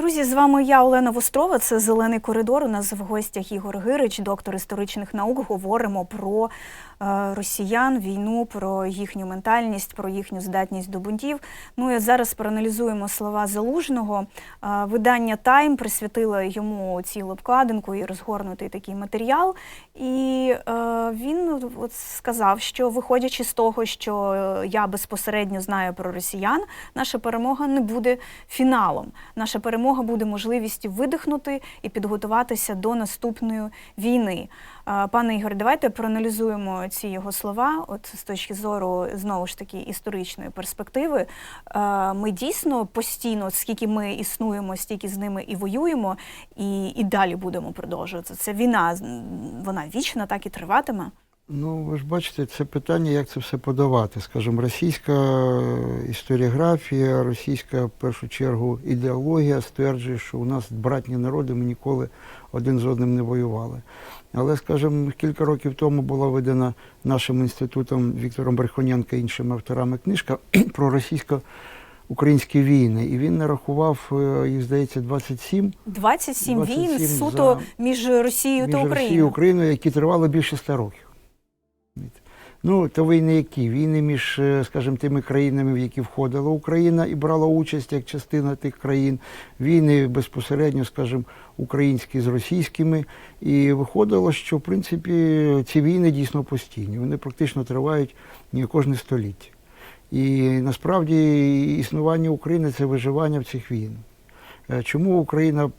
Друзі, з вами я, Олена Вострова. Це Зелений коридор. У нас в гостях Ігор Гирич, доктор історичних наук. Говоримо про е, росіян, війну, про їхню ментальність, про їхню здатність до бунтів. Ну і зараз проаналізуємо слова Залужного. Е, видання Тайм присвятило йому цілу обкладинку і розгорнутий такий матеріал. І е, він от сказав, що виходячи з того, що я безпосередньо знаю про росіян, наша перемога не буде фіналом. Наша перемога буде можливістю видихнути і підготуватися до наступної війни. Пане Ігор, давайте проаналізуємо ці його слова. От з точки зору знову ж таки історичної перспективи. Ми дійсно постійно, скільки ми існуємо, стільки з ними і воюємо, і, і далі будемо продовжувати. Це війна, вона вічна, так і триватиме. Ну, ви ж бачите, це питання, як це все подавати. Скажімо, російська історіографія, російська в першу чергу ідеологія стверджує, що у нас братні народи, ми ніколи один з одним не воювали. Але, скажімо, кілька років тому була видана нашим інститутом Віктором Брехоненко і іншими авторами книжка про російсько-українські війни. І він нарахував, е, їх здається, 27 27 війн суто за- між Росією між та Росією і Україною. Україною, які тривали більше ста років. Ну, то війни які? Війни між, е, скажімо, тими країнами, в які входила Україна і брала участь як частина тих країн, війни безпосередньо, скажімо, українські з російськими. І виходило, що в принципі ці війни дійсно постійні. Вони практично тривають ні, кожне століття. І насправді існування України це виживання в цих війн. Е, Чому Україна е,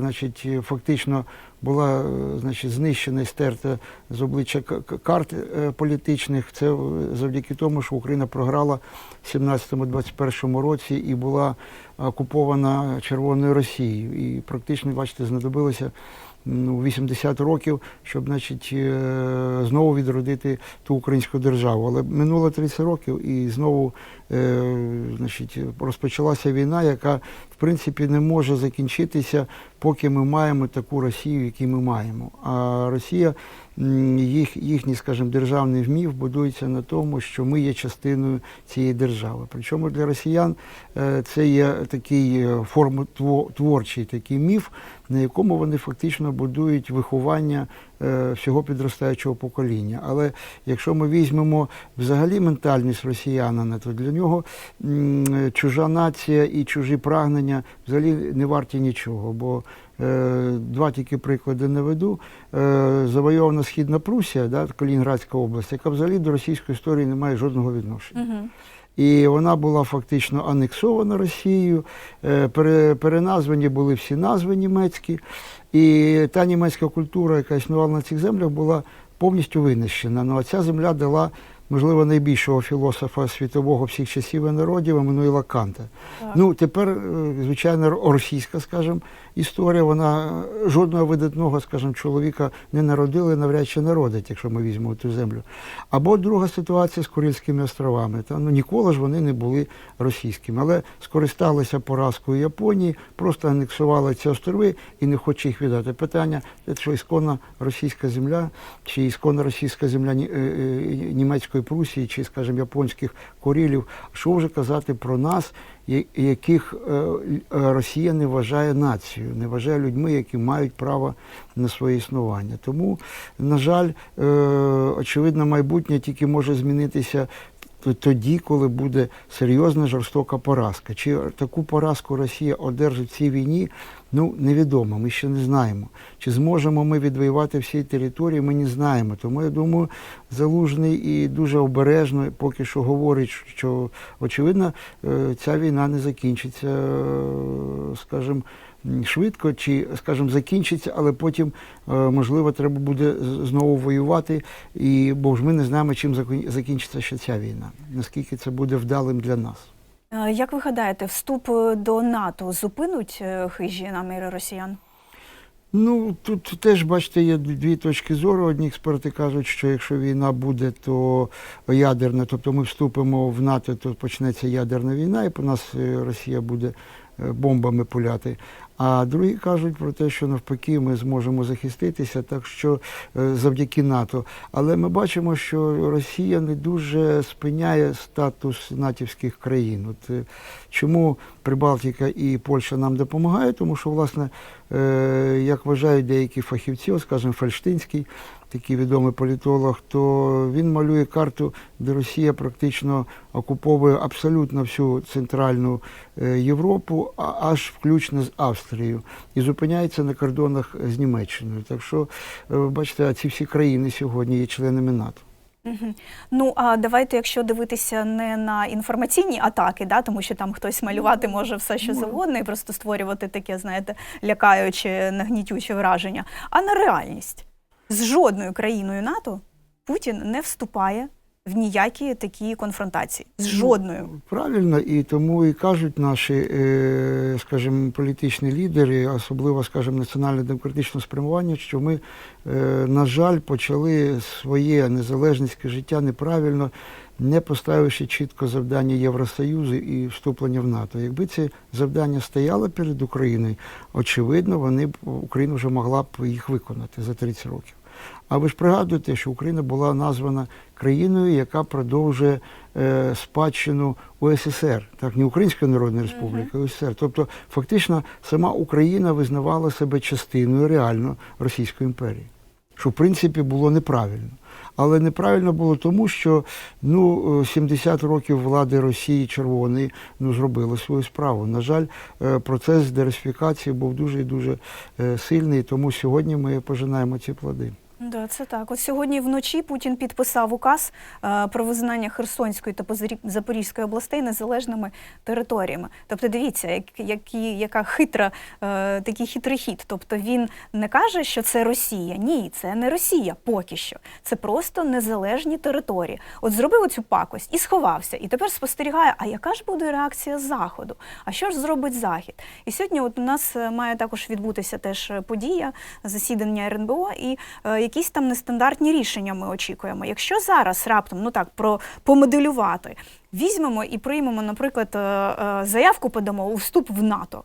значить, фактично була е, значить, знищена і стерта з обличчя карт політичних? Це завдяки тому, що Україна програла в 17-21 році і була окупована Червоною Росією. І практично, бачите, знадобилося ну, 80 років, щоб значить, е, знову відродити ту українську державу. Але минуло 30 років і знову е, значить, розпочалася війна, яка в принципі не може закінчитися, поки ми маємо таку Росію, яку ми маємо. А Росія, їх, їхній, скажімо, державний вмів будується на тому, що ми є частиною цієї держави. Причому для росіян е, це є такий е, формотворчий такий міф, на якому вони фактично будують виховання е, всього підростаючого покоління. Але якщо ми візьмемо взагалі ментальність росіянина, то для нього чужа нація і чужі прагнення взагалі не варті нічого. Бо два тільки приклади наведу. Е, завойована Східна Прусія, да, Калінінградська область, яка взагалі до російської історії не має жодного відношення. І вона була фактично анексована Росією, е, переназвані були всі назви німецькі. І та німецька культура, яка існувала на цих землях, була повністю винищена. Ну а ця земля дала, можливо, найбільшого філософа світового всіх часів і народів Еммануїла Канта. Так. Ну, тепер, е, звичайно, російська, скажімо, історія, вона е, жодного видатного, скажімо, чоловіка не народила і навряд чи народить, якщо ми візьмемо ту землю. Або друга ситуація з Курильськими островами. Та, ну, ніколи ж вони не були російськими, але скористалися поразкою Японії, просто анексували ці острови і не хоче їх віддати. Питання, що ісконна російська земля, чи ісконна російська земля е, е, німецької Прусії, чи, скажімо, японських Курилів. Що вже казати про нас, яких е, Росія не вважає нацією, не вважає людьми, які мають право на своє існування. Тому, на жаль, е, очевидно, майбутнє тільки може змінитися тоді, коли буде серйозна жорстока поразка. Чи таку поразку Росія одержить в цій війні, ну невідомо, ми ще не знаємо. Чи зможемо ми відвоювати всі території, ми не знаємо. Тому я думаю, залужний і дуже обережно поки що говорить, що очевидно е, ця війна не закінчиться, е, скажімо, швидко, чи, скажімо, закінчиться, але потім, е, можливо, треба буде знову воювати, і, бо ж ми не знаємо, чим закінчиться ще ця війна, наскільки це буде вдалим для нас. Е, Як ви гадаєте, вступ е, до НАТО зупинуть е, хижі наміри росіян? Ну, тут теж, бачите, є дві точки зору. Одні експерти кажуть, що якщо війна буде, то ядерна, тобто ми вступимо в НАТО, то почнеться ядерна війна, і по нас Росія буде бомбами пуляти. А другі кажуть про те, що навпаки ми зможемо захиститися, так що е, завдяки НАТО. Але ми бачимо, що Росія не дуже спиняє статус натівських країн. От е, чому Прибалтика і Польща нам допомагають? Тому що, власне, е, як вважають деякі фахівці, от, скажімо, Фальштинський, такий відомий політолог, то він малює карту, де Росія практично окуповує абсолютно всю центральну е, Європу, аж включно з Австрією, і зупиняється на кордонах з Німеччиною. Так що, е, ви бачите, ці всі країни сьогодні є членами НАТО. Ну а давайте, якщо дивитися не на інформаційні атаки, да, тому що там хтось малювати може все, що завгодно, і просто створювати таке, знаєте, лякаюче, нагнітюче враження, а на реальність. З жодною країною НАТО Путін не вступає в ніякі такі конфронтації. З жодною. Правильно, і тому і кажуть наші, е, скажімо, політичні лідери, особливо, скажімо, національно-демократичне спрямування, що ми, е, на жаль, почали своє незалежницьке життя неправильно, не поставивши чітко завдання Євросоюзу і вступлення в НАТО. Якби це завдання стояло перед Україною, очевидно, вони б Україна вже могла б їх виконати за 30 років. А ви ж пригадуєте, що Україна була названа країною, яка продовжує е, спадщину УССР, так не Української Народної Республіки, а УССР. Тобто, фактично, сама Україна визнавала себе частиною реально Російської імперії, що в принципі було неправильно. Але неправильно було тому, що ну, е, 70 років влади Росії червоної ну, зробили свою справу. На жаль, е, процес дерусифікації був дуже і дуже е, сильний, тому сьогодні ми пожинаємо ці плоди. Да, це так. От сьогодні вночі Путін підписав указ е, про визнання Херсонської та Запорізької областей незалежними територіями. Тобто, дивіться, як, які, яка хитра, е, такий хитрий хід. Тобто він не каже, що це Росія. Ні, це не Росія поки що. Це просто незалежні території. От зробив оцю пакость і сховався. І тепер спостерігає, а яка ж буде реакція Заходу? А що ж зробить Захід? І сьогодні от у нас е, має також відбутися теж подія, засідання РНБО, і е, якісь там нестандартні рішення ми очікуємо. Якщо зараз раптом, ну так, про помоделювати, візьмемо і приймемо, наприклад, е, е, заявку подамо у вступ в НАТО.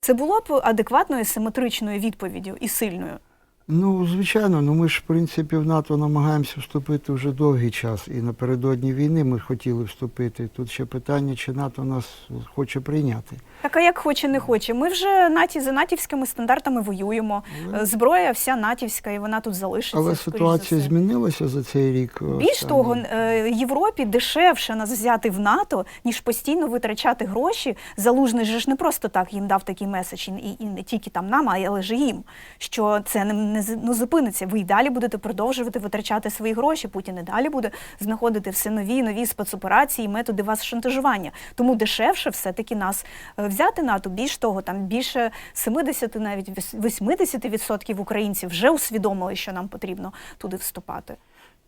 Це було б адекватною симетричною відповіддю і сильною. Ну, звичайно, ну ми ж, в принципі, в НАТО намагаємося вступити вже довгий час. І напередодні війни ми хотіли вступити. Тут ще питання, чи НАТО нас хоче прийняти. Так а як хоче, не хоче. Ми вже наті за натівськими стандартами воюємо. Е, Зброя вся натівська, і вона тут залишиться. Але ситуація за змінилася за цей рік. Більш останній. того, е, Європі дешевше нас взяти в НАТО, ніж постійно витрачати гроші. Залужний же ж не просто так їм дав такий меседж, і, і не тільки там нам, але ж їм, що це не, не ну, зупиниться. Ви й далі будете продовжувати витрачати свої гроші. Путін і далі буде знаходити все нові нові спецоперації, методи вас шантажування. Тому дешевше все-таки нас е, взяти НАТО. Більш того, там більше 70, навіть 80% українців вже усвідомили, що нам потрібно туди вступати.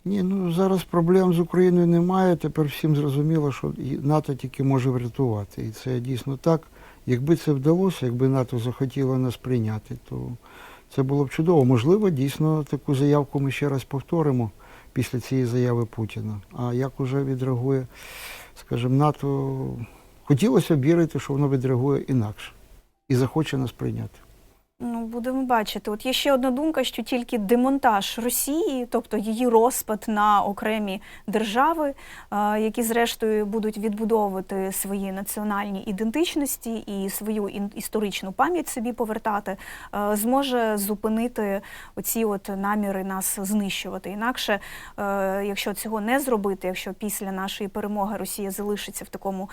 Ні, ну зараз проблем з Україною немає. Тепер всім зрозуміло, що НАТО тільки може врятувати. І це дійсно так. Якби це вдалося, якби НАТО захотіло нас прийняти, то це було б чудово. Можливо, дійсно таку заявку ми ще раз повторимо після цієї заяви Путіна. А як уже відреагує, скажімо, НАТО, хотілося б вірити, що воно відреагує інакше і захоче нас прийняти. Ну, будемо бачити. От є ще одна думка, що тільки демонтаж Росії, тобто її розпад на окремі держави, е, які зрештою будуть відбудовувати свої національні ідентичності і свою історичну пам'ять собі повертати, е, зможе зупинити оці от наміри нас знищувати. Інакше, е, якщо цього не зробити, якщо після нашої перемоги Росія залишиться в такому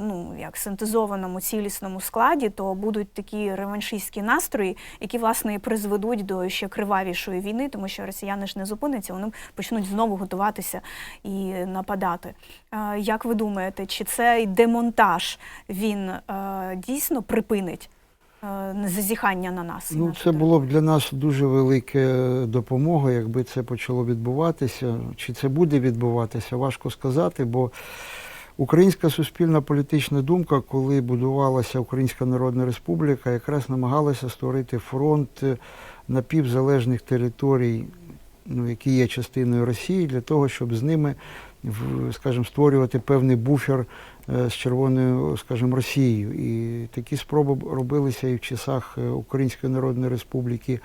ну як синтезованому цілісному складі, то будуть такі реваншистські настрої, які власне і призведуть до ще кривавішої війни, тому що росіяни ж не зупиняться, вони почнуть знову готуватися і нападати. Е, Як ви думаєте, чи цей демонтаж він е, дійсно припинить е, зазіхання на нас? Ну, це було б для нас дуже велика допомога, якби це почало відбуватися. Чи це буде відбуватися, важко сказати, бо українська суспільна політична думка, коли будувалася Українська Народна Республіка, якраз намагалася створити фронт напівзалежних територій, ну, які є частиною Росії, для того, щоб з ними, скажімо, створювати певний буфер е, з Червоною, скажімо, Росією. І такі спроби робилися і в часах е, Української Народної Республіки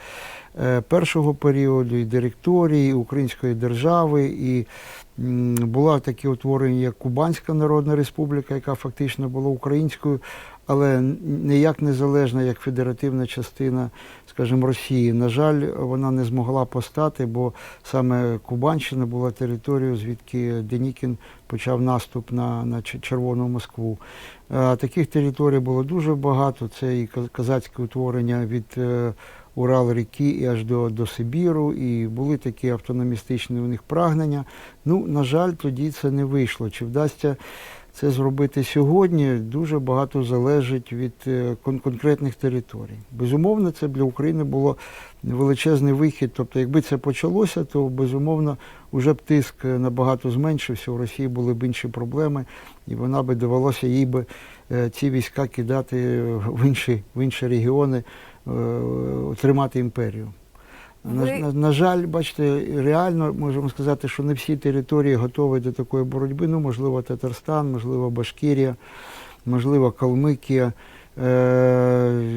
е, першого періоду, і директорії, і Української держави, і була таке утворення, як Кубанська Народна Республіка, яка фактично була українською, але ніяк незалежна як федеративна частина, скажімо, Росії. На жаль, вона не змогла постати, бо саме Кубанщина була територією, звідки Денікін почав наступ на, на Червону Москву. Таких територій було дуже багато. Це і казацьке утворення від е, Урал ріки і аж до, до Сибіру, і були такі автономістичні у них прагнення. Ну, на жаль, тоді це не вийшло. Чи вдасться це зробити сьогодні, дуже багато залежить від е, кон- конкретних територій. Безумовно, це для України було величезний вихід. Тобто, якби це почалося, то безумовно вже б тиск набагато зменшився. У Росії були б інші проблеми, і вона би довелося їй би е, ці війська кидати в інші, в інші регіони, е, тримати імперію. На, на, на жаль, бачите, реально можемо сказати, що не всі території готові до такої боротьби. Ну, можливо, Татарстан, можливо, Башкірія, можливо, Калмикія. Е,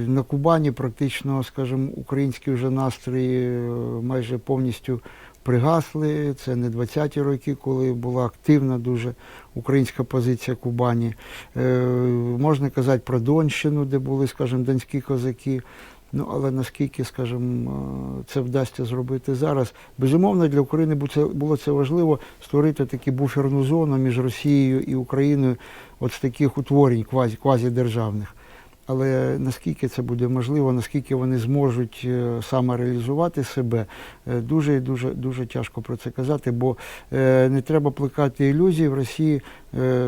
на Кубані практично, скажімо, українські вже настрої е, майже повністю пригасли. Це не 20-ті роки, коли була активна дуже українська позиція Кубані. Е, можна казати про Донщину, де були, скажімо, донські козаки. Ну, але наскільки, скажімо, е, це вдасться зробити зараз, безумовно, для України було це важливо створити таку буферну зону між Росією і Україною, от з таких утворень квазі, квазідержавних. Але наскільки це буде можливо, наскільки вони зможуть е, саме реалізувати себе, е, дуже дуже дуже тяжко про це казати, бо е, не треба плекати ілюзії. В Росії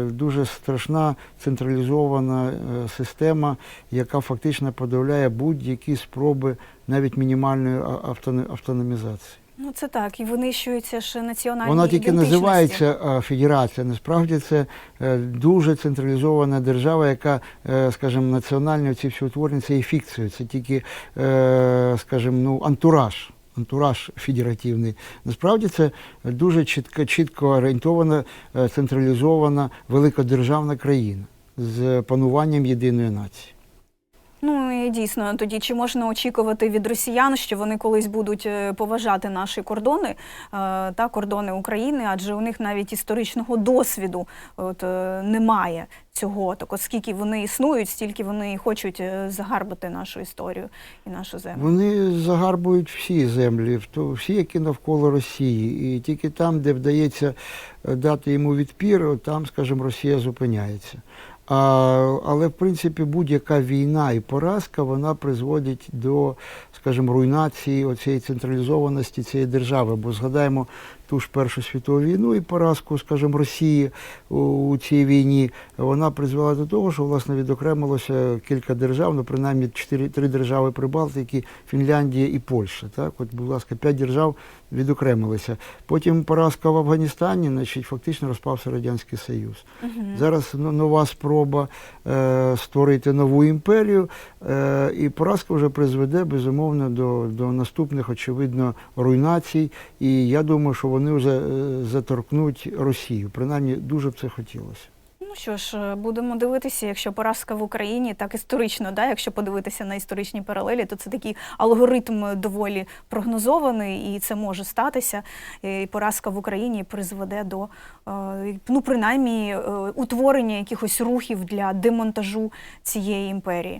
дуже страшна централізована система, яка фактично подавляє будь-які спроби навіть мінімальної автономізації. Ну це так, і винищується ще національні Вона тільки ідентичності. називається федерація. Насправді це е, дуже централізована держава, яка, е, скажімо, національні ці всі утворення це є фікцією. Це тільки, е, скажімо, ну, антураж. Антураж федеративний. Насправді це дуже чітко, чітко орієнтована, е, централізована великодержавна країна з пануванням єдиної нації. Ну і дійсно, тоді чи можна очікувати від росіян, що вони колись будуть е, поважати наші кордони е, та кордони України, адже у них навіть історичного досвіду от, е, немає цього. Так от скільки вони існують, стільки вони хочуть загарбати нашу історію і нашу землю. Вони загарбують всі землі, то- всі, які навколо Росії. І тільки там, де вдається дати йому відпір, там, скажімо, Росія зупиняється. А, але в принципі будь-яка війна і поразка вона призводить до, скажімо, руйнації оцієї централізованості цієї держави. Бо згадаємо ту ж Першу світову війну і поразку, скажімо, Росії у, цій війні, вона призвела до того, що власне відокремилося кілька держав, ну принаймні чотири три держави Прибалтики, Фінляндія і Польща. Так, от, будь ласка, п'ять держав відокремилися. Потім поразка в Афганістані, значить, фактично розпався Радянський Союз. Зараз ну, нова спроба е, створити нову імперію, е, і поразка вже призведе безумовно до, до наступних, очевидно, руйнацій. І я думаю, що вони вже е, заторкнуть Росію. Принаймні, дуже б це хотілося. Ну що ж, е, будемо дивитися, якщо поразка в Україні, так історично, да, якщо подивитися на історичні паралелі, то це такий алгоритм доволі прогнозований, і це може статися. І поразка в Україні призведе до е, ну, принаймні, утворення якихось рухів для демонтажу цієї імперії.